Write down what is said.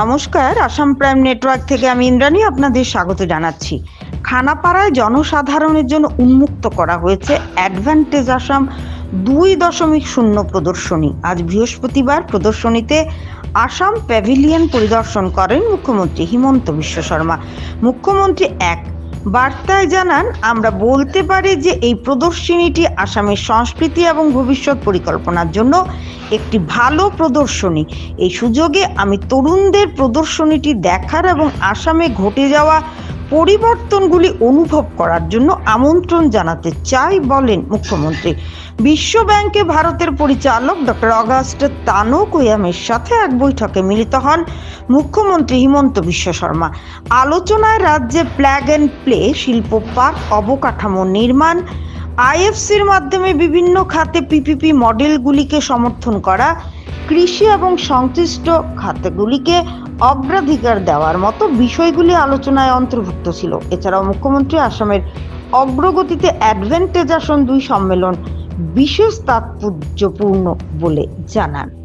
নমস্কার, Assam prime network থেকে আমি ইন্দ্রাণী আপনাদের স্বাগত জানাচ্ছি। খানাপাড়ায় জনসাধারণের জন্য উন্মুক্ত করা হয়েছে অ্যাডভান্টেজ আসাম দুই দশমিক শূন্য প্রদর্শনী। আজ বৃহস্পতিবার প্রদর্শনীতে আসাম প্যাভিলিয়ন পরিদর্শন করেন মুখ্যমন্ত্রী হিমন্ত বিশ্ব শর্মা। মুখ্যমন্ত্রী এক বার্তায় জানান, আমরা বলতে পারি যে এই প্রদর্শনীটি আসামের সংস্কৃতি এবং ভবিষ্যৎ পরিকল্পনার জন্য একটি ভালো প্রদর্শনী। এই সুযোগে আমি তরুণদের প্রদর্শনীটি দেখার এবং আসামে ঘটে যাওয়া পরিবর্তনগুলি অনুভব করার জন্য আমন্ত্রণ জানাতে চাই বলেন মুখ্যমন্ত্রী। বিশ্ব ব্যাংকে ভারতের পরিচালক ডক্টর অগাস্ট তানোকোয়ামের সাথে এক বৈঠকে মিলিত হন মুখ্যমন্ত্রী হিমন্ত বিশ্ব শর্মা। আলোচনায় রাজ্যে প্ল্যাগ অ্যান্ড প্লে শিল্প পার্ক অবকাঠামো নির্মাণ আইএফসির মাধ্যমে বিভিন্ন খাতে পিপিপি মডেলগুলিকে সমর্থন করা কৃষি এবং সংশ্লিষ্ট খাতগুলিকে অগ্রাধিকার দেওয়ার মতো বিষয়গুলি আলোচনায় অন্তর্ভুক্ত ছিল। এছাড়াও মুখ্যমন্ত্রী আসামের অগ্রগতিতে অ্যাডভেন্টেজ আসন দুই সম্মেলন বিশেষ তাৎপর্যপূর্ণ বলে জানান।